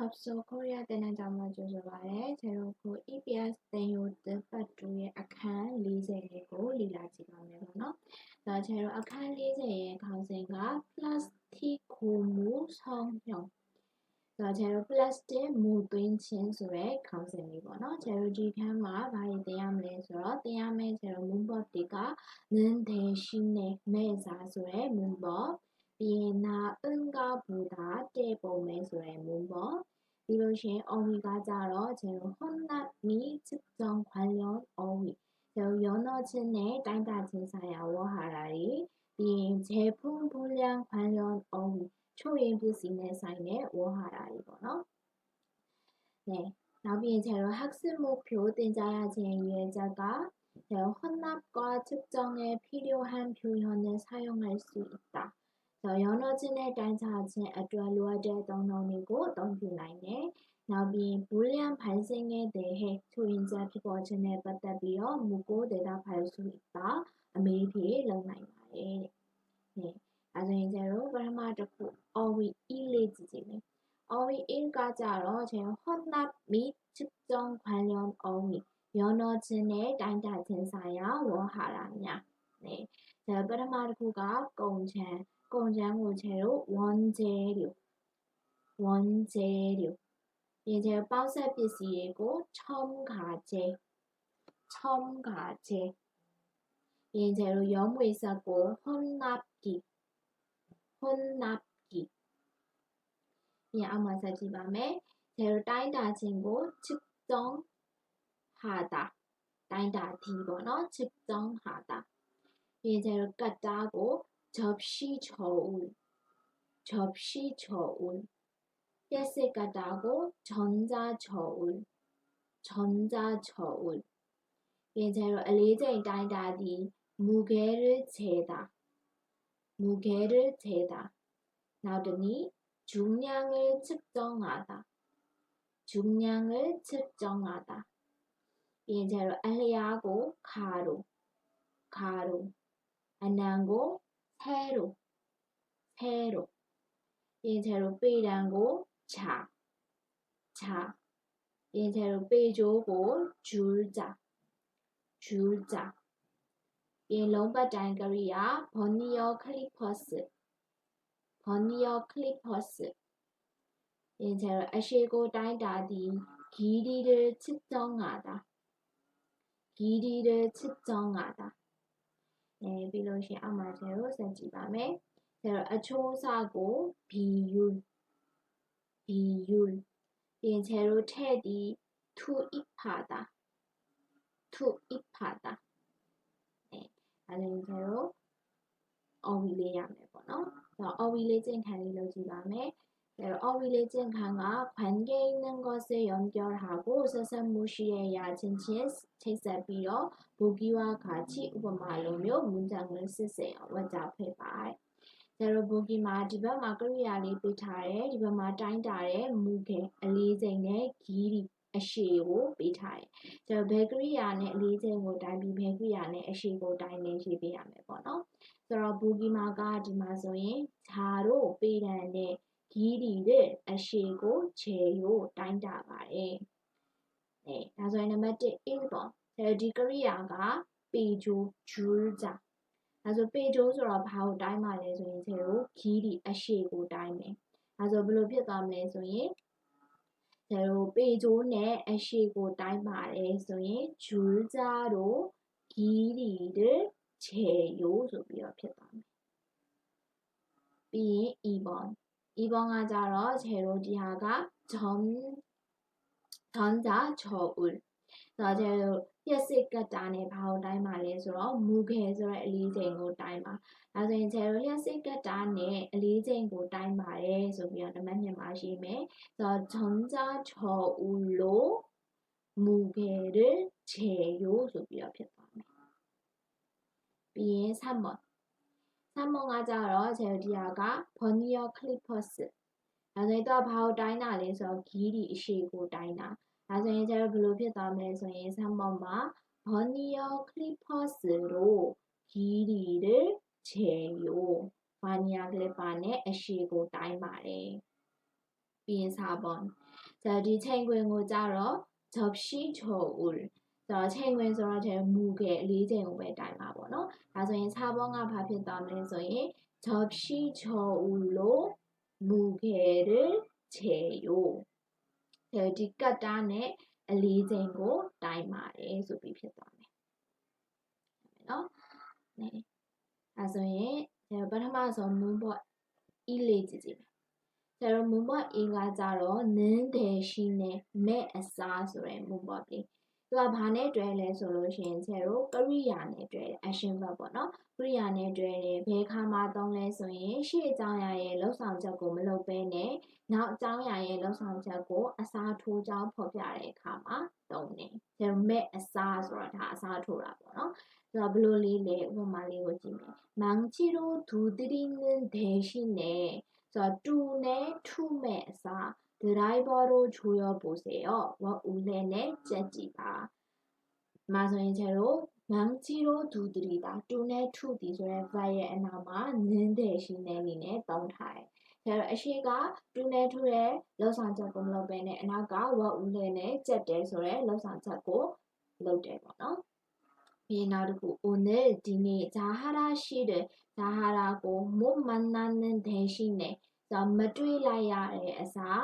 Top So Korea တင်တဲ့ကြောင့်မှကြိုဆိုပါရစေ။ကျွန်တော်ကို EPS သင်ယူသင်ပတ်2ရဲ့အခန်း40လေးကိုလေ့လာကြည့်ပါမယ်ပေါ့နော်။ဒါကျွန်တော်အခန်း40ရဲ့ခေါင်းစဉ်က plastic ခုမှုဆောင်ညုံ။ဒါကျွန်တော် plastic မူသွင်းခြင်းဆိုတဲ့ခေါင်းစဉ်လေးပေါ့နော်။ကျွန်တော်ဒီခန်းမှာဘာတွေသင်ရမလဲဆိုတော့သင်ရမယ့်ကျွန်တော် moonboard တွေကနင်းတဲ့ရှိနေမဲ့စားဆိုတဲ့ moonboard ပြီးရင်နာ 비엔나 응가 보다 깨봄의 소의 문법 이것이 어휘가 자로 제로 혼납 및 측정 관련 어휘 제로 연어 진의 땅다 진사야 워하라리 이 제품 분량 관련 어휘 초인 비스인의 사인의 워하라리 번호 네 나비의 제로 학습 목표 등자야 제2회자가 제로 혼납과 측정에 필요한 표현을 사용할 수 있다. ။ရောနှောခြင်းနဲ့တိုင်းခြားခြင်းအတွက်လိုအပ်တဲ့သုံးနှုန်းတွေကိုအသုံးပြုနိုင်တယ်။နောက်ပြီး Boolean pricing ရဲ့တည်းဟဲ့ထူရင်ချက်ဖြစ်ပေါ်ခြင်းနဲ့ပတ်သက်ပြီးတော့မူကို data file ဆိုတာအမေးဖြေလုပ်နိုင်ပါတယ်။ဟဲ့အဲဒါရင်ကျတော့ပထမတစ်ခု OWE လေးကြည့်ကြည့်မယ်။ OWE ကကြတော့ကျွန်တော် hot lab meet chip zone qualion OWE ရောနှောခြင်းနဲ့တိုင်းတာခြင်းဆိုင်ရာဝေါ်ဟာရများ။ဟဲ့ဒါပထမတစ်ခုကကုန်ချမ်း 공장 재료 원재료 원재료 이제 빡세빛이고 첨가제 첨가제. 이제 염무 있었고 혼납기 혼납기. 이 아마사 집밤에 제로 따인다 친구 측정하다. 따인다 디버너 측정하다. 이제로 까다고 접시 저울 접시 저울 뺏을 까다고 전자 저울 전자 저울 예제로 알리제인 다이다디 무게를 재다 무게를 재다. 나더니 중량을 측정하다 중량을 측정하다. 예제로 알리하고 가로 가로. 안양고 새로 새로. 인체로 빼란고 자, 자. 인체로 빼줘고 줄자 줄자. 인롱바단 거리야 버니어 클리퍼스 버니어 클리퍼스. 인체로 아시고 다이다디 길이를 측정하다 길이를 측정하다 အဲပြီးလို့ရှိရင်အောက်မှာကျတော့ဆက်ကြည့်ပါမယ်။အဲတော့အချိုးအစားကို BU BU ပြင်ချေတို့ထည့်သည် to it ဖာတာ to it ဖာတာအဲအဲဒါကျတော့ OV လေးရမယ်ပေါ့နော်။အဲတော့ OV လေးကျင့်ခံလေးလုပ်ကြည့်ပါမယ်။ 어윌리진 강화 관계 있는 것을 연결하고 서산무시해야 진실체사비어 보기와 같이 우버말로며 문장을 쓰세 요. 먼저 앞에 봐. 제로 보기 마지막 마그리아리 비타에 이번 마타인다에 무게 알리쟁의 길이 အရှိကိုပေးထားတယ်။ကျွန်တော်ဘယ်ကရိယာနဲ့အလေးချိန်ကိုတိုင်းပြီးဘယ်ကရိယာနဲ့အရှိကိုတိုင်းနေရေးပေးရမယ်ပေါ့နော်။ဆိုတော့ဘူဂီမာကဒီမှာဆိုရင်ဂျာတို့ပေးတန်တဲ့ ဂီဒီတဲ့အရှိကိုခြေရိုးတိုင်းတာပါတယ်။အဲဒါဆိုရင်နံပါတ်1 A ပေါ့။ဒီကရိယာကပေဂျိုဂျူးဂျာ။ဒါဆိုပေဂျိုဆိုတော့ဘာကိုတိုင်းပါလဲဆိုရင်ခြေရိုးဂီဒီအရှိကိုတိုင်းမယ်။ဒါဆိုဘယ်လိုဖြစ်သွားမလဲဆိုရင်ခြေရိုးပေဂျိုနဲ့အရှိကိုတိုင်းပါတယ်ဆိုရင်ဂျူးဂျာတို့ဂီဒီတဲ့ခြေရိုးဆိုပြီးတော့ဖြစ်သွားမယ်။ပြီးရင် e bond 2번가 자러 제로 디하가 전 전자 저울 ဆိုတော့ကျတော့ပြက်စစ်ကတ်တာနဲ့ဘာကိုတိုင်းပါလဲဆိုတော့မူခဲဆိုတဲ့အလေးချိန်ကိုတိုင်းပါဒါဆိုရင်ကျတော့လျှက်စစ်ကတ်တာနဲ့အလေးချိန်ကိုတိုင်းပါတယ်ဆိုပြီးတော့နံပါတ်2မှာရှိမယ်ဆိုတော့전자저울로무게를재요ဆိုပြီးတော့ဖြစ်သွားမယ်ပြီးရင်3번3번가ကြတော့ 三梦啊，咋咯？就第二个朋友 clippers，然后到跑တိုင်းတာလေးဆိုတော့ဂီးဒီအရှိကိုတိုင်းတာ။ဒါဆိုရင်ကျတော့ဘယ်လိုဖြစ်သွားမလဲဆိုရင်三梦မှာ Bonio clippers လို့ဂီးဒီတွေချေယိုဘာနီယာကလေးပါနဲ့အရှိကိုတိုင်းပါတယ်။ပြီးရင်စာပေါ်။ဒါဒီချိန်ခွင်ကိုကြတော့ Jobshi Choul 이 챙근 거 짜러 접시 저울. 자, 챙근 소라 제 무게 리제우에 닮아 보노. 다소 인 4번가 밥이 따면서 접시 저울로 무게를 재요. 자, 이 까다네 리제고 닮아래. ဆိုပြီးဖြစ်သွားမယ်။နော်။네။အဲဆိုရင်제가 ပထမဆုံးမွန်းပေါ်အီးလေးကြည့်ကြည့်မယ်ဆရာတို့မွန်ဘအင်္ဂါကြတော့နင်းတယ်ရှိနေမဲ့အစားဆိုရယ်မွန်ဘလေး သူကဘာနဲ့တွဲလဲဆိုလို့ရှိရင်ဆရာတို့ကရိယာနဲ့တွဲတယ် action verb ပေါ့နော်ကရိယာနဲ့တွဲတယ်ဘယ်ခါမှသုံးလဲဆိုရင်ရှေ့အကြောင်းအရာရဲ့လှုပ်ဆောင်ချက်ကိုမလုပ်ဘဲနဲ့နောက်အကြောင်းအရာရဲ့လှုပ်ဆောင်ချက်ကိုအစားထိုးကြောင်းဖော်ပြတဲ့အခါမှာသုံးတယ်ဆရာမဲ့အစားဆိုတာဒါအစားထိုးတာပေါ့နော်ဆိုတော့ဘလို့လေးလဲဥပမာလေးကိုကြည့်မယ်မန်ချီရိုဒူဒရင်းဒေရှိနေဆိုတော့တူနဲ့ထုမဲ့အစား 드라이버로 조여 보세요. 와 울레네 째지바. 마서인 채로 망치로 두드리다. 뚜네 투디 소의 바의 에나마 는 대신에 니네 똥타이. ဒါတော့အရှိကတူနဲ့ထူတဲ့လောက်ဆောင်ချက်ကိုမလုပ်ဘဲနဲ့အနောက်ကဝက်ဦးလေးနဲ့ကြက်တယ်ဆိုတဲ့လောက်ဆောင်ချက်ကိုလုပ်တယ်ပေါ့နော်။ပြီးနောက်တစ်ခု 오늘 ဒီနေ့ဇာဟာရာရှိတဲ့ဇာဟာရာကိုမုမနနန်တဲ့ရှိနေ자မတွေ့ လိုက်ရတဲ့အစား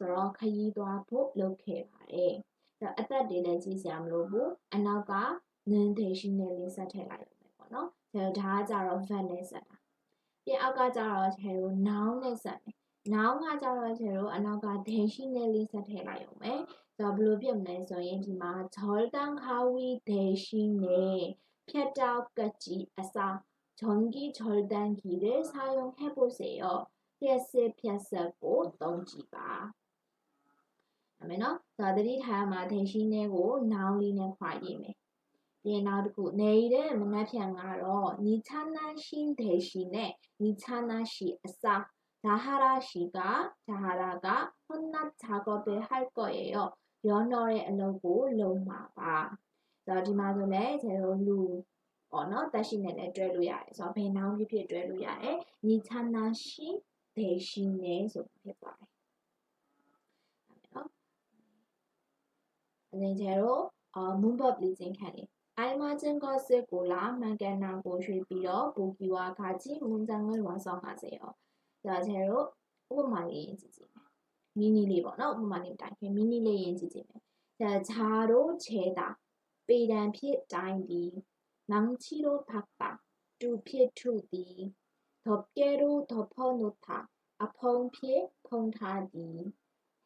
ဆိုတော့ခရီးသွားဖို့လုပ်ခဲ့ပါတယ်။အသက်တွေလည်းကြီးစရာမလိုဘူး။အနောက်က non-tensional လေးဆက်ထည့်လိုက်ရုံပဲပေါ့နော်။ဒါဒါကကြတော့ verb နဲ့ဆက်တာ။ပြီးအောက်ကကြတော့ခြေကို noun နဲ့ဆက်မယ်။ noun ကကြတော့ခြေကိုအနောက်က tensional လေးဆက်ထည့်လိုက်ရုံပဲ။ဆိုတော့ဘယ်လိုဖြစ်မလဲဆိုရင်ဒီမှာ절단가위 대신에ဖြတ်တောက်ကကြီးအစား전기절단기를 사용해 보세요. လျှက်စစ်ဖြတ် ရမယ်နော်ဒါသတိထားမှာဒင်ရှိနေကိုနောင်လေးနဲ့ခွာရေးမယ်ဒီနောက်တစ်ခုနေရတဲ့မနှက်ဖြန်ကတော့နီချာနာရှင်းဒေရှိနဲ့နီချာနာရှိအစာဒါဟာရာရှိကဒါဟာရာကဟွန်နတ်ချာကောပဲဟိုက်ကောရဲ့ရောနှောတဲ့အလုပ်ကိုလုပ်မှာပါဒါဒီမှာဆိုလဲကျေရောလူပေါ့နော်တက်ရှိနဲ့လည်းတွဲလို့ရတယ်ဆိုတော့ဘယ်နှောင်းဖြစ်ဖြစ်တွဲလို့ရတယ်နီချာနာရှိဒေရှိနဲ့ဆိုဖြစ်ပါတယ် 제로 어, 문법 리젠카리 알맞은 것을 골라 막연하고 쉴비어 보기와 같이 문장을 완성하세요. 자, 제로 오마리 인지지매. 미니리 번호 오마리 단계 미니리 인지지매. 자, 자로 재다. 베란 피에 다인디 낭치로 닦아 두피에 투디. 덮개로 덮어놓다. 아펑 피에 펑다디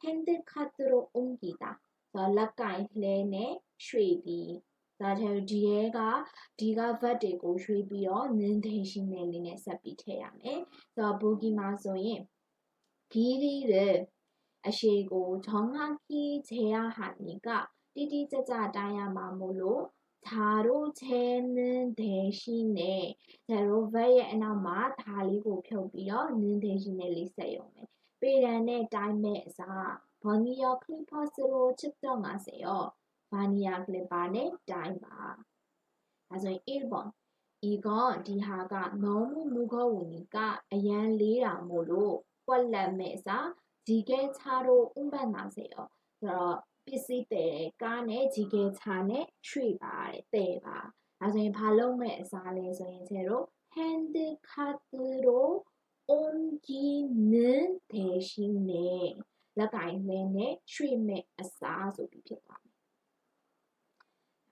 핸드카드로 옮기다. ဆိုတော့လက်ကင်လှဲနဲ့ရွှေ့ပြီးဒါကြောင့်ဒီရဲကဒီကဗတ်တွေကိုရွှေ့ပြီးတော့နင်းသိရှိနေနေနဲ့ဆက်ပြီးထည့်ရမယ်ဆိုတော့ဘူဂီမှာဆိုရင်ဂီရီရဲအရှိကိုဂျောင်းဟကီဂျေယာဟာနီကတိတိကျကျတိုင်းရမှာမို့လို့ဓာတို့ချဲနင်းဒေရှိနဲ့ဓာတို့ဘက်ရဲ့အနောက်မှာဓာလေးကိုဖြုတ်ပြီးတော့နင်းဒေရှိနဲ့လေးဆက်ရုံပဲပေရန်နဲ့တိုင်းမဲ့အစား 광이어 클리퍼스로 측정하세요. 바니아 글레반의 다이마. 그래서 1번. 이건 리하가 너무 무거우니까 아얀리라 모로 꼴람에서 지게차로 운반하세요. 그래서 비스대 간에 지게차에 출발 때바. 나중에 발롱에서 나중에 제로 핸드카드로 옮기는 대신에 လက်ကင်လဲနဲ့ရွှေ့မဲ့အစားဆိုပြီးဖြစ်သွားမယ်။ဒါ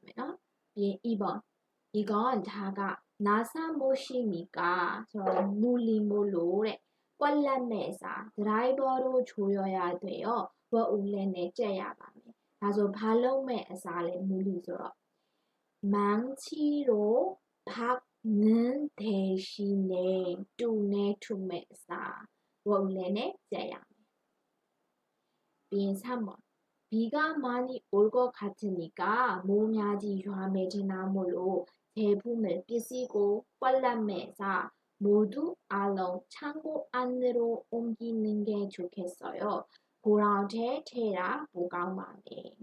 မဲ့နော်။ပြီးရင် e ပေါ့။ဒီကောင်ကဒါကနာဆာမိုရှိမီကဆိုတော့မူလီမိုလိုတဲ့။ကွက်လက်မဲ့အစားဒရိုင်ဘောတို့ချိုးရရတဲ့ရောဝက်ဦးလဲနဲ့ကြက်ရပါမယ်။ဒါဆိုဘာလုံးမဲ့အစားလဲမူလီဆိုတော့မန်ချီရိုဘာနန်ဒေရှိနေတူနေထူမဲ့အစားဝက်ဦးလဲနဲ့ကြက်ရမယ်။ 비가 많이 올 것 같으니까 유함해지나 몰로 제품을 삐시고 꽐람매사 모두 알롱 창고 안으로 옮기는 게 좋겠어요. 보라제 테라 보강마네.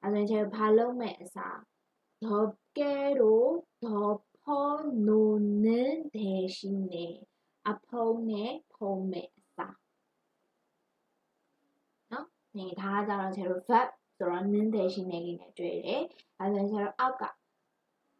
아니 제가 발롱매 사 덮개로 덮어 놓는 대신에 아펑의 폼에 사. နော်နေဒါကကြတော့ကျတော့ verb ဆိုတော့ nin တဲ့ရှိနေလေးနဲ့တွေ့တယ်အဲဒါဆိုကျတော့အောက်က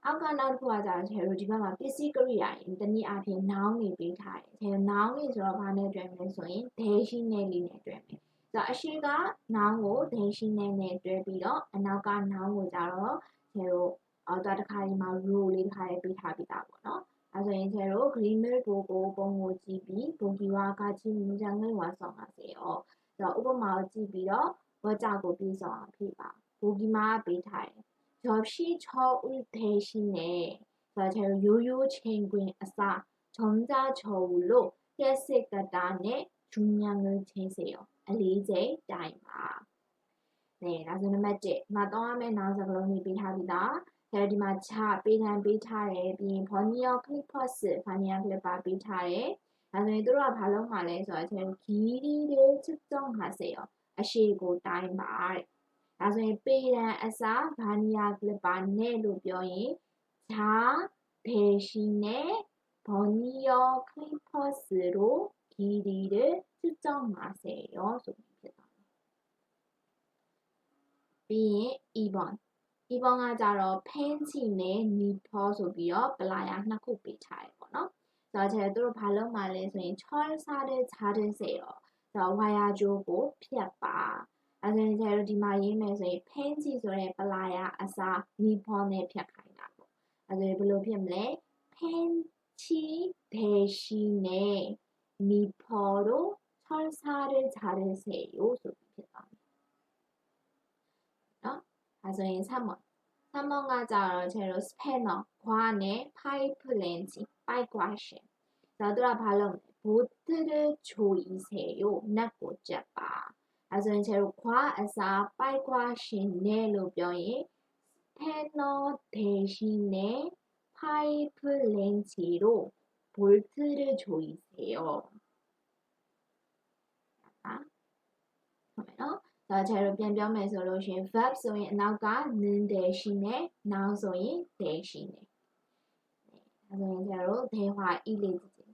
အောက်ကနောက်တစ်ခုကကြတော့ကျတော့ဒီဘက်မှာပစ္စည်းကရိယာရင်တနည်းအားဖြင့် noun တွေပေးထားတယ်ကျတော့ noun တွေဆိုတော့ဘာနဲ့တွေ့မလဲဆိုရင်ဒေရှိနေလေးနဲ့တွေ့မယ်ဆိုတော့အရှိက noun ကိုဒေရှိနေနဲ့တွေ့ပြီးတော့အနောက်က noun ကိုကြတော့ကျတော့အော်တော့တစ်ခါဒီမှာ rule လေးတစ်ခါလေးပေးထားပြီးသားပေါ့နော်အဲဆိုရင်ကျတော့ green mill ကိုကိုပုံကိုကြည့်ပြီးဘိုကီဝါကချင်းမြူချန်ငယ်ဝါဆောင်ပါစေ ဆိုတော့ဥပမာကိုကြည့်ပြီးတော့ဝါကြကိုပြည့်စုံအောင်ဖြည့်ပါဘူဂီမာပေးထားတယ်ယောရှိချောဥဒေရှိနေဆိုတော့ရိုးရိုးချင်းတွင်အစာဂျုံကြချောလို့ပြက်စစ်ကတာနဲ့ဂျူညာမျိုးချင်းစေရောအလေးချိန်တိုင်ပါနေဒါဆိုနံပါတ်1မှာတောင်းရမယ့်နောက်စကားလုံးကြီးပေးထားပြီးသားဒါဒီမှာချပေးတန်းပေးထားတယ်ပြီးရင် Borneo Clippers Borneo Clipper ပေးထားတယ် 나중에 들어와 발음말에서 제일 길이를 측정하세요. 아시고 따이 말. 나중에 빼란 아사 바니아글 반네로 벼이 자 대신에 버니어 클리퍼스로 길이를 측정하세요. 소개입니다. B 2번 2번 하자로 팬츠네 니퍼 소비어 블라야 하나 코피 차이 번호 자, 제대로 발음 말해서는 철사를 자르세요. 자, 와야주고 피아빠. 아, 그래서 제대로 디마 예매에서 펜지 소리 발라야 아사 니폰에 피아카이나고. 그래서 별로 피아래 펜치 대신에 니퍼로 철사를 자르세요. 소비했다. 그래서 3번. 3번 가자. 제로 스패너, 관의 파이프 렌치. 파이과시 너들아 발음 보트를 조이세요 나고 잡아 아서 제로 과에서 파이과시 내로 병이 스패너 대신에 파이프렌지로 볼트를 조이세요. 아, 그러면 ဒါကျတော့ပြန်ပြောမယ်ဆိုလို့ရှိရင် verb ဆိုရင်အနောက်က nin တယ်ရှိနေ noun ဆိုရင် တယ်ရှိ 안녕하세요. 대화 1이지.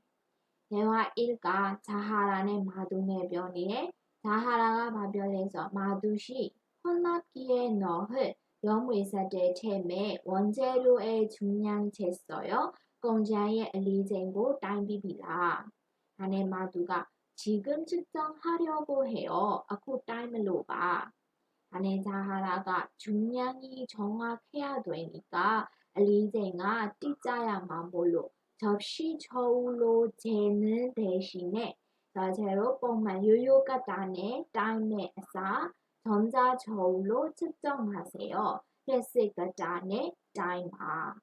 대화 1가 자하란의 마두해변이에 자하라가 마변에서 마두시 혼납기에 너을 여무이사제 체매 원재료의 중량 쟀어요. 공장의 리젠고 담비비라. 안에 마두가 지금 측정하려고 해요. 아쿠 타임로 봐. 안에 자하라가 중량이 정확해야 되니까 အလီးချိန်ကတိကျရမှာမို့လို့접시 저울로 재는 대신에 자재로 뽕만 요요가 따네 따임에 아사 점자 저울로 측정하세 요. 패스가 따네 따임 아.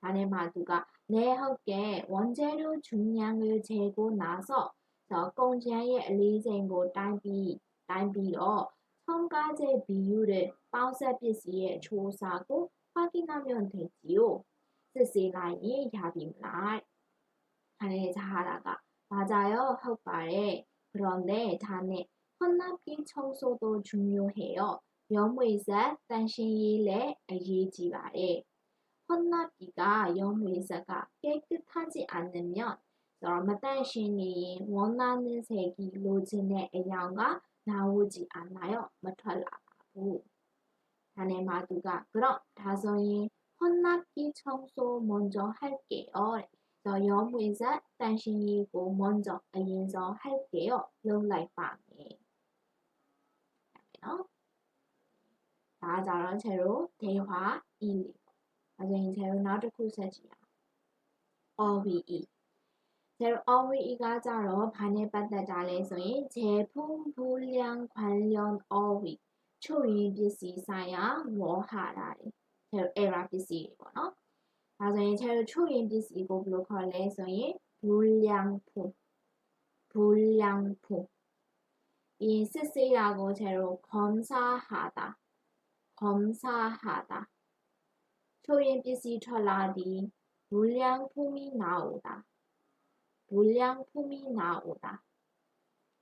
다네 마두가 내 헛게 원재료 중량을 재고 나서 저 공장의 리젠고 딸비 딸비로 첨가제 비율을 빠우사 PC 에 조사하고 확인하면 되지요. 自己来이 야빙날. 잘 자라가. 맞아요, 흑발에. 그런데 자네 헌납기 청소도 중요해요. 염의사 단신일에 알리지말에 헌납기가 염의사가 깨끗하지 않으면 얼마 단신이 원하는 색이 로즈의 애양과 나오지 않아요. 마탈라부. 자네 마두가 그럼 다성이 혼납기 청소 먼저 할게요. 저 여무이자 당신이고 먼저 인서 할게요. 영라이방에 나자랑 제로 대화 1, 2 나중에 제로 나를 구세지요. 어휘이 제로 어휘이가 자로 반해받다 자래서의 제품 분량 관련 어휘 ချို့ရင်းပစ္စည်းဆိုင်ရာဝေါ်ဟာတာတွေ error ပစ္စည်းတွေပေါ့နော်။ဒါဆိုရင်ချို့ချို့ရင်းပစ္စည်းကိုဘယ်လိုခေါ်လဲဆိုရင် boolean pool boolean pool ဒီစစ်ဆေးတာကိုကျွန်တော်ခွန်စာဟာတာခွန်စာဟာတာချို့ရင်းပစ္စည်းထွက်လာသည် boolean pumi naoda boolean pumi naoda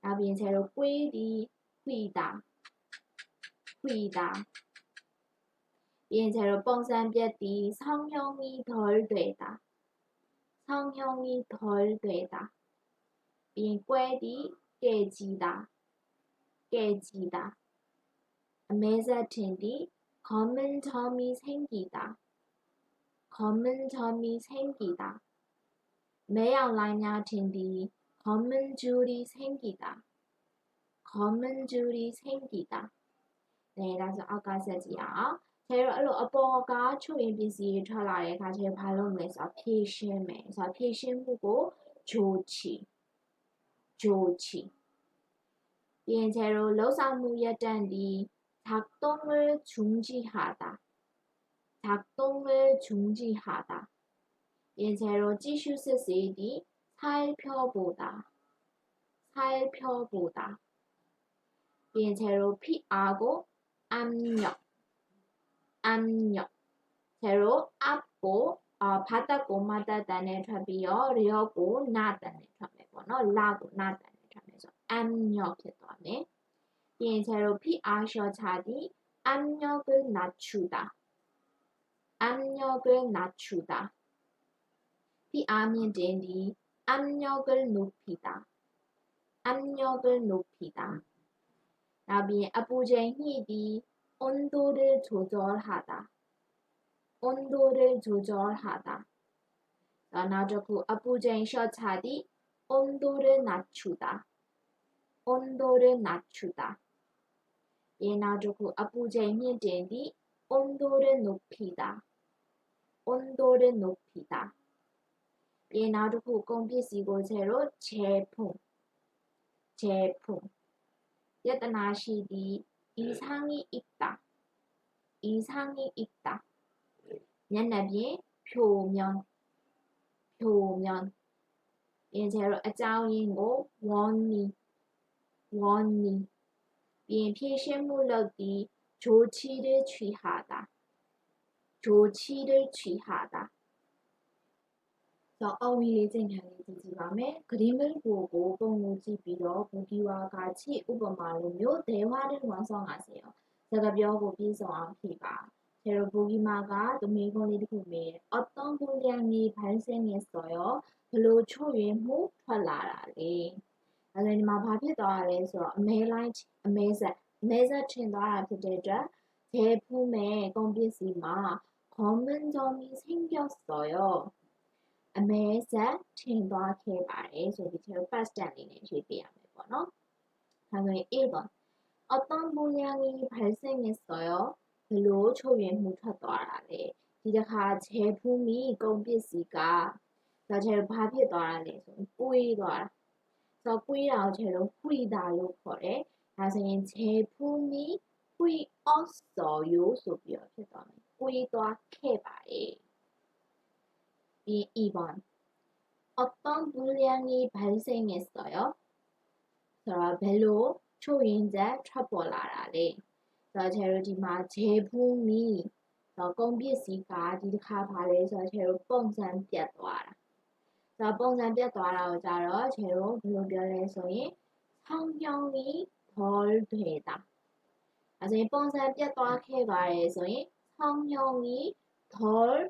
နောက်ပြီးကျွန်တော်ကိုွေးသည်ခွီတာ 싶으이다. 이제로 뻥산뼈띠 성형이 덜 되다. 성형이 덜 되다. 예, 빈꾀디 깨지다. 깨지다. 메사틴디 검은 점이 생기다. 검은 점이 생기다. 매양라냐틴디 검은 줄이 생기다. 검은 줄이 생기다. နဲဒါဆိုအောက်ကဆက်ကြည့်အောင်ကျတော့အဲ့လိုအပေါ်ကချို့ရင်ပစ္စည်းတွေထွက်လာတဲ့အခါကျတော့ဘာလုပ်မလဲဆိုတော့ဖြည့်ရှင်းမယ်ဆိုတော့ဖြည့်ရှင်းမှုကိုဂျိုချီဂျိုချီပြီးရင်ကျတော့လှုပ်ဆောင်မှုရတန်ဒီ 작동을 중지하다 작동을 중지하다 예제로 지슈 쓰시디 살펴보다 살펴보다 예제로 피하고 압력, 압력. 새로 앞고 어, 바닥고 마다다네 잡이요 려고 나다네 잡에 번호 라고 나다네 잡에서 압력에 다음에 예 새로 피아셔 자디 압력을 낮추다. 압력을 낮추다. 피아면 제니 압력을 높이다. 압력을 높이다. 나비 아부쟁이디 온도를 조절하다. 온도를 조절하다. 나나저구 아부쟁 셔차디 온도를 낮추다. 온도를 낮추다. 예나저구 아부쟁이 된디 온도를 높이다. 온도를 높이다. 예나저구 공비시고 제로 제품 제품 여든아시디 네, 네. 이상이 있다. 이상이 있다. 옛날에 표면 표면 예제로 아자오인고 원리 원리 비피실물로디 조치를 취하다. 조치를 취하다. တော့အော်ဝီလေးချိန်ခံလေးကြည့်ကြည့်ပါမယ်ဂရင်းမင်းကိုကိုပုံကိုကြည့်ပြီးတော့ဘူကီဝါကချိဥပမာလိုမျိုးဒေဝတဲ့ဝန်ဆောင်ပါစေရောစကားပြောကိုပြည့်စုံအောင်ဖြေပါကျေရဘူဂီမာကတမေးခွန်းလေးတစ်ခုမေးတယ်။အတုံးဘူးလျာမီဘန်စင်းနေဆိုရောဘလို့ချွတ်ရင်မှုထွက်လာတာလေ။အဲဒီမှာဘာဖြစ်သွားရလဲဆိုတော့အမဲလိုက်အမဲဆက်အမဲဆက်ထင်သွားတာဖြစ်တဲ့အတွက်ဒေဖူးမဲ့ကုန်ပစ္စည်းမှာ common zombie ဆင်းပြောဆိုရော အမဲဆက်ထင်သွားခဲ့ပါတယ်ဆိုပြီးကျွန်တော် past tense လေးနဲ့ရေးပြရမယ်ပေါ့နော်။ဒါဆိုရင် 1번 어떤 모양이 발생했어 요? 글로 초연 못하더라 래. 니가 제품이 공비시가 나 제일 밥이 더라 래. 뿌이더 라. 저 뿌이라고 제로 뿌이다요 거 래. 나중에 제품이 뿌이었어 요. 소비어 피더 라. 뿌이더라 케바 래. 2번 어떤 불량이 발생했어요? 자, 별로 초인자 처벌하라래. 자, 제로지마 제품이 공비시가 디카발에서 제로 뻥산 뛰어라 자, 뻥산 뛰어라 자로 제로 블로별에서의 성형이 덜 되다. 나중에 뻥산 뛰어라 케발에서의 성형이 덜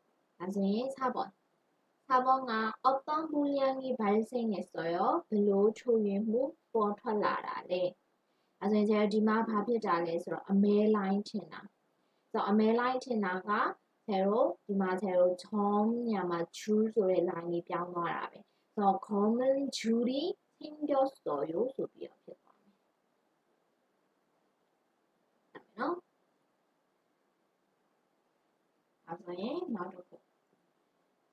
ဒါဆိုရင် carbon carbon က opton boolean ကြီး balancing နဲ့ဆိုရောဘလို့ချိုးယွင်းမှုပေါ်ထွက်လာတာလေ။အဲဆိုရင်ကျတော့ဒီမှာဘာဖြစ်တာလဲဆိုတော့အမဲ line ထင်တာ။ဆိုတော့အမဲ line ထင်တာကဆယ်တို့ဒီမှာဆယ်တို့ Tom ညမှာ Chu ဆိုတဲ့ line လေးပြောင်းသွားတာပဲ။ဆိုတော့ common Judy Hindos ဆိုရိုးဆိုပြီးတော့ဖြစ်သွားမယ်။နော်။အဲဆိုရင်နောက်တစ်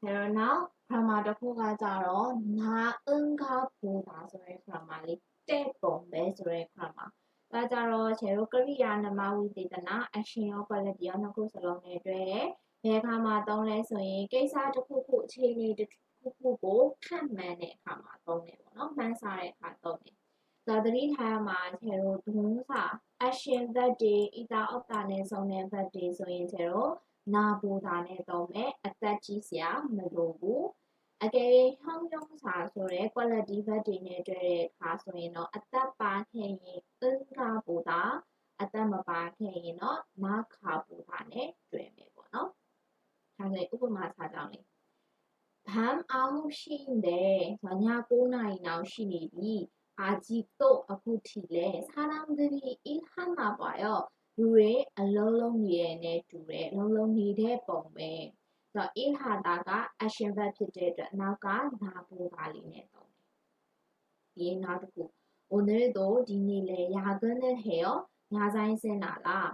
ခုဒါတော့နောက် grammar တစ်ခုကကြတော့နာအင်္ဂါပူတာဆိုတဲ့ grammar လေးတဲ့ပုံပဲဆိုတဲ့ grammar ဒါကြတော့ခြေတို့ကရိယာနမဝိသေသနာ action ရော quality ရောနှစ်ခုစလုံးနဲ့တွဲတယ်ဘယ်အခါမှာသုံးလဲဆိုရင်ကိစ္စတစ်ခုခုအခြေအနေတစ်ခုခုကိုခန့်မှန်းတဲ့အခါမှာသုံးတယ်ပေါ့နော်မှန်းဆတဲ့အခါသုံးတယ်ဒါသတိထားရမှာခြေတို့ဒုံးစာ action verb တွေ ita opta နဲ့စုံတဲ့ verb တွေဆိုရင်ခြေတို့ နာဘူတာနဲ့သုံးမယ်အသက်ကြီးစရာမလိုဘူးအကယ်၍ဟောင်းယုံစာဆိုတဲ့ quality ဘက်တွေနဲ့တွေ့တဲ့အခါဆိုရင်တော့အသက်ပါခဲ့ရင်သင်္ကာဘူတာအသက်မပါခဲ့ရင်တော့နာခါဘူတာနဲ့တွေ့မယ်ပေါ့နော်ဒါဆိုရင်ဥပမာစာကြောင်းလေးဘမ်အောင်ရှိနေဆိုည9နာရီနောက်ရှိနေပြီအာဂျီတော့အခုထိလဲစာလမ်ဒရီအီလ်ဟန်နာပါရော လူတွေအလုံးလုံးနေရနဲ့တူတယ်အလုံးလုံးနေတဲ့ပုံပဲဆိုတော့ il ဟာတာက action verb ဖြစ်တဲ့အတွက်နောက်ကနာပိုးပါလေးနဲ့သုံးတယ်ဒီနောက်တစ်ခု 오늘도 ဒီနေ့လဲ 야근을 해요 ညဆိုင်ဆင်းတာလား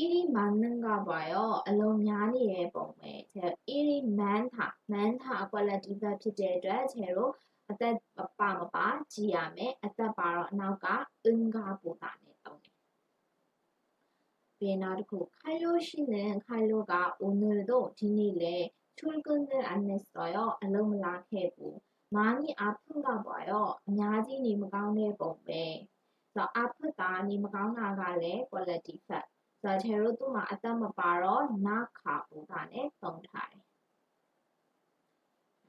일이 많은가 봐요 အလုံးများနေတဲ့ပုံပဲအဲ 일이 많다 많다 quality verb ဖြစ်တဲ့အတွက်ခြေတို့အသက်ပါမပါကြည့်ရမယ်အသက်ပါတော့အနောက်က은가 보다နဲ့သုံးတယ် 비에나르코 칼로 씨는 칼로가 오늘도 진일에 출근을 안 했어요. 알름락해부 많이 아픈가 봐요. 냐지 님강의 법에. 자 아프다. 님강아가래. 퀄리티파 자 제로도마 아따마바로 나카부간의 동탈.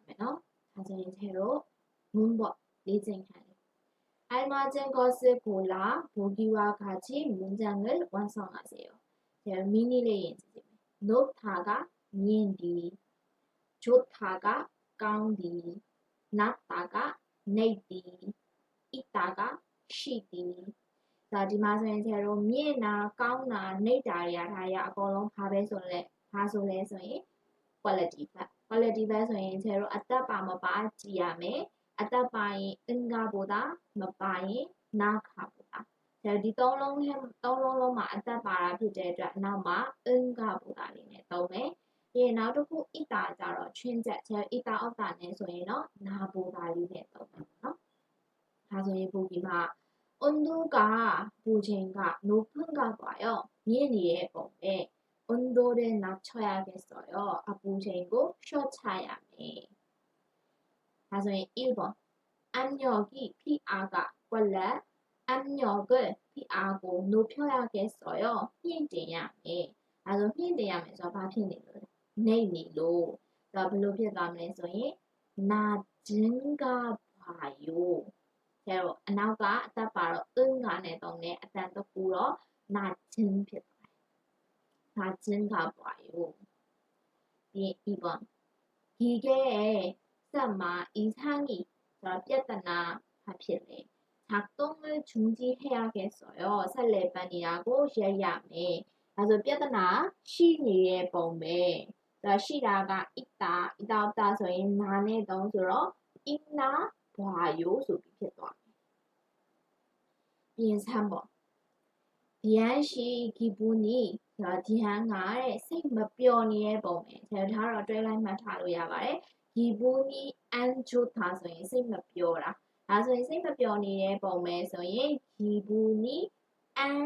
그러면 자세히 제로 문법 리징하는 알맞은 것을 골라 보기와 같이 문장을 완성하세요. 제가 미니레인 높다가 미엔디 좋다가 가운디 낮다가 내디 있다가 쉬디 ဒါဒီမှာဆိုရင်ကျတော့မြင့်နာကောင်းနာနှိပ်တာတွေရထားရအကုန်လုံးဘာပဲဆိုလဲဘာဆိုလဲဆိုရင် quality ဘက် quality ဘက်ဆိုရင်ကျတော့အသက်ပါမပါကြည့်ရမယ် အသက်ပါရင်သင်္ကာဘောတာမပါရင်နာခါဘောတာဒါဒီသုံးလုံးထဲသုံးလုံးလုံးမှာအသက်ပါတာဖြစ်တဲ့အတွက်နောက်မှာသင်္ကာဘောတာလေးနဲ့သုံးမယ်ဒီနောက်တစ်ခုဣတာကြတော့ချင်းချက်ကျဲဣတာအောက်တာနဲ့ဆိုရင်တော့နာဘူတာလေးနဲ့သုံးမယ်เนาะဒါဆိုရင်ဘူဒီမှာအွန်ဒူကဘူချင်းကနိုဖန်ကပါရောမြင့်နေတဲ့ပုံပဲအွန်ဒိုရဲ့နောက်ချရခဲ့ဆိုတော့အပူချိန်ကိုရှော့ချရမယ် ဒါဆိုရင် a ပေါ့အမ်ညောကိဖိအားကကွက်လက်အမ်ညောကဖိအားကိုနိုဖြောရကဲဆိုရောနှင့်တင်ရမယ်ဒါဆိုနှင့်တင်ရမယ်ဆိုတော့ဘာဖြစ်နေလို့နေနေလို့ဒါဘယ်လိုဖြစ်သွားမလဲဆိုရင်နာဂျင်ကဘာယိုကျတော့အနောက်ကအသက်ပါတော့အင်းကနဲ့တုံးနဲ့အတန်တကူတော့နာဂျင်ဖြစ်သွားတယ်နာဂျင်ကဘာယိုဒီ ibon ဒီကဲ 에 쌈마 이상이 뼈다나 하필래. 작동을 중지해야겠어요. 살레반이라고 쉐야메. 그래서 뼈다나 시니의 범에. 자, 시라가 있다, 있다 없다 소위 나네 동수로 있나 봐요. 소비 필요하네. 3번. 디안시 기분이 ဒါဒီဟန်ကတဲ့စိတ်မပျော်နေတဲ့ပုံပဲဒါထားတော့တွဲလိုက်မှတ်ထားလို့ရပါတယ် ဒီဘူးနီအန်ဂျိုတာဆိုရင်စိတ်မပျော်တာဒါဆိုရင်စိတ်မပျော်နေတဲ့ပုံပဲဆိုရင်ဒီဘူးနီအန်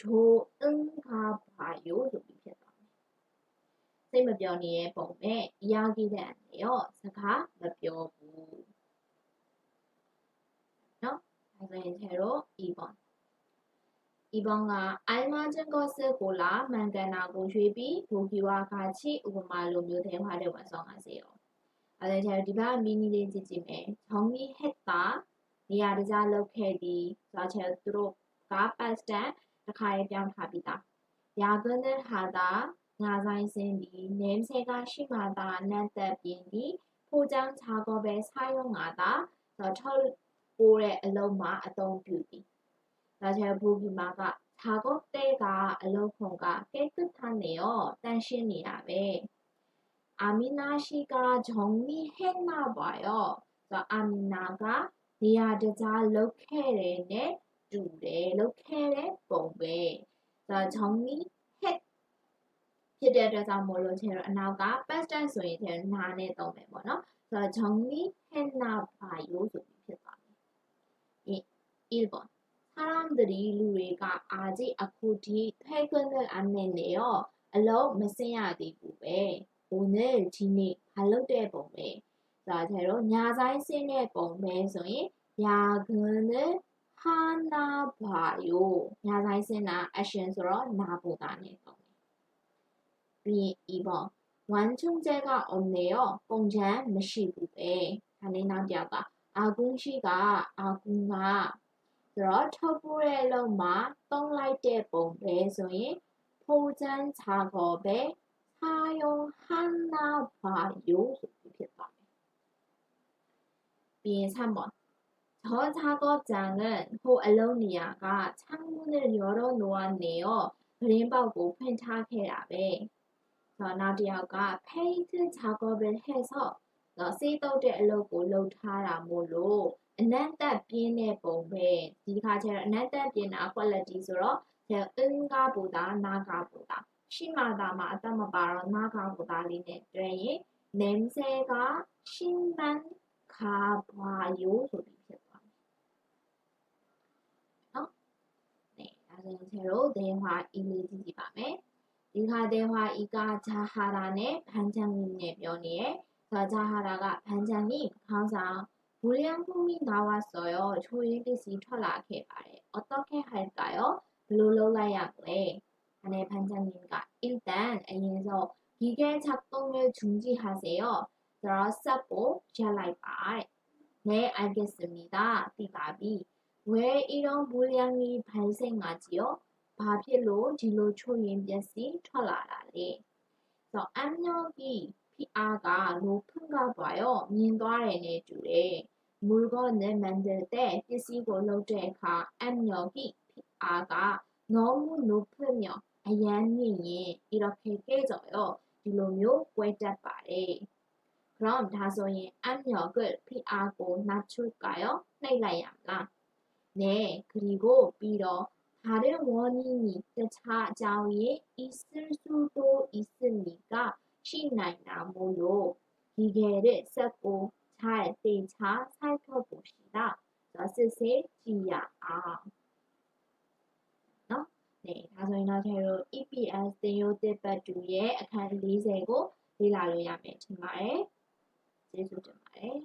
ဂျိုအင်္ဂါဘာယိုဆိုပြီးဖြစ်သွားမယ်စိတ်မပျော်နေတဲ့ပုံပဲအရာကြီးတဲ့အနေရောစကားမပြောဘူးเนาะဒါဆိုရင်ကျတော့ e ပေါ့ 2번가 알맞은 것을 골라 만가나고ရွေးပြီး 보기와 같이 우마로 대화를 완성하세요. အဲ့ဒါကြတော့ဒီဘက်ကမီနီလေးကြည့်ကြည့်မယ်ဂျောင်းမီဟက်တာနေရာတကြားလောက်ခဲ့သည်ဆိုတော့သူတို့ကပတ်စတန်တစ်ခါရေးပြောင်းထားပြီးသားရာသွန်းတဲ့ဟာသာငါဆိုင်စင်းသည်နမ်ဆဲကရှိမှသာနတ်သက်ပြင်းသည်ဖိုးချောင်းခြားတော့ပဲဆိုင်းရောငါသာဆိုတော့ထုတ်ပိုးတဲ့အလုံးမှာအသုံးပြုသည်ဒါကြောင့်ဘူဂီမာကခြားတော့တဲ့ကအလုံးခုံကကဲကွတ်ထားနေရောတန်ရှင်းနေတာပဲ အာမီနာရှိက정리했나 봐요ဆိုအာမီနာကနေရာတကြားလုတ်ခဲ့တယ်နဲ့တူတယ်လုတ်ခဲ့တဲ့ပုံပဲ ဆိုတော့ 정리 had ဖြစ်တဲ့အတွက်ကြောင့်မို့လို့ကျတော့အနောက်က past tense ဆိုရင်ကျတော့နာနဲ့သုံးမယ်ပေါ့နော်ဆိုတော့ 정리 했나 봐요 ဆိုပြီးဖြစ်သွားမယ်이 1번 사람들이 루리가 아직 아쿠디 퇴근을 안 했네요. 알로 메시야 되고ပဲ 오늘 진이 발록될ပုံပဲ 자, 제로 야자인 씬의ပုံပဲ ဆိုရင် 야근을 하나 봐요. 야자인 씬나 action ဆိုတော့ 나보다네ပုံပဲ B 2번 완충제가 없네요. 공장 မရှိဘူးပဲ 다음에နောက်တစ်ယောက်က 아궁씨가 아궁아 ဆိုတော့ထုတ်ပိုးတဲ့အလုံးမှာသုံးလိုက်တဲ့ပုံပဲဆိုရင်ဖိုးချမ်းခြာခေါ်ပဲ ဟာယောဟန်နာဘာယိုဆိုပြီးဖြစ်သွားမယ်။ပြီးရင်3번သောသာကောကြံကဟိုအလုံးနေရာကချမ်းမှုနဲ့ရောတော့နောနေရောပရင်းပေါက်ကိုဖွင့်ထားခဲ့တာပဲ။ဆိုတော့နောက်တစ်ယောက်က paint Jacoben has တော့စေးတုပ်တဲ့အလုပ်ကိုလုပ်ထားတာမို့လို့အနန္တပြင်းတဲ့ပုံပဲဒီခါကျတော့အနန္တပြင်းတာ quality ဆိုတော့အင်းကားပူတာနာကားပူတာ 시마다 마다마 마라나가고 난리네 되에 냄새가 신난 가봐요 소리 어? 네, 나중에 새로 대화 이미지 밤에 이가 대화 이가 자하란의 반장님의 면위에 자자하라가 반장님 항상 불량품이 나왔어요. 조일듯이 철학해 말해 어떻게 할까요? 롤롤라양래 네, 반장님과 일단 A에서 기계 작동을 중지하세요. 들었어보 젤라이바이. 네, 알겠습니다. 띠답이. 왜 이런 불량이 발생하지요? 바필로 진로 초인변시 철라라리. 그래서 압력이 PR가 높은가 봐요. 민도아레네 주래. 물건을 만들 때 PC고 로제가 압력이 PR가 너무 높으며 면 아얀미에 이렇게 깨져요. 뒤로묘 꿰잡바래. 그럼 다소의 압력을 PR고 낮출까요? 내려야나. 네, 그리고 빌어 다른 원인이 차자위에 있을 수도 있으니까 ရှိနိုင်တာမို့လို့ဒီခဲ့တဲ့ဆက်ကိုခြားတေချာဆိုင်ထုတ်ဖို့ရှိတာဒါစစ်စစ်ကြည့်ရအောင် နော်နေဒါဆိုရင်တော့ကျွန်တော်တို့ EPS သင်ရိုးတစ်ပတ်တူရဲ့အခန်း40ကိုလေ့လာလို့ရမယ်ထင်ပါတယ်ကျေးဇူးတင်ပါတယ်